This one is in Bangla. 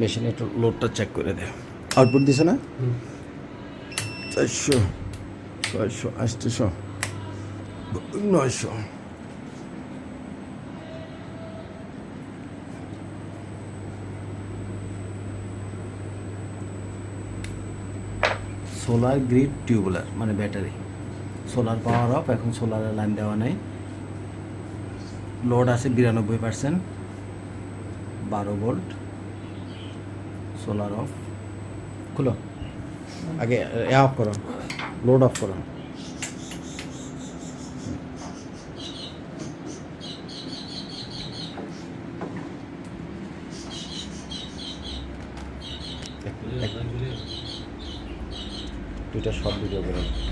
মেশিনে একটু লোডটা চেক করে দে আউটপুট দিছে না? চারশো ছয়শো আটশোশো নয়শো। সোলার গ্রিড টিউবুলার মানে ব্যাটারি সোলার পাওয়ার অফ এখন সোলারের লাইন দেওয়া নেই। লোড আছে বিরানব্বই পার্সেন্ট বারো ভোল্ট সোলার অফ। খুলো। আগে, এ অফ করো। লোড অফ করো। দুইটা শর্ট ভিডিও করে হ্যাঁ?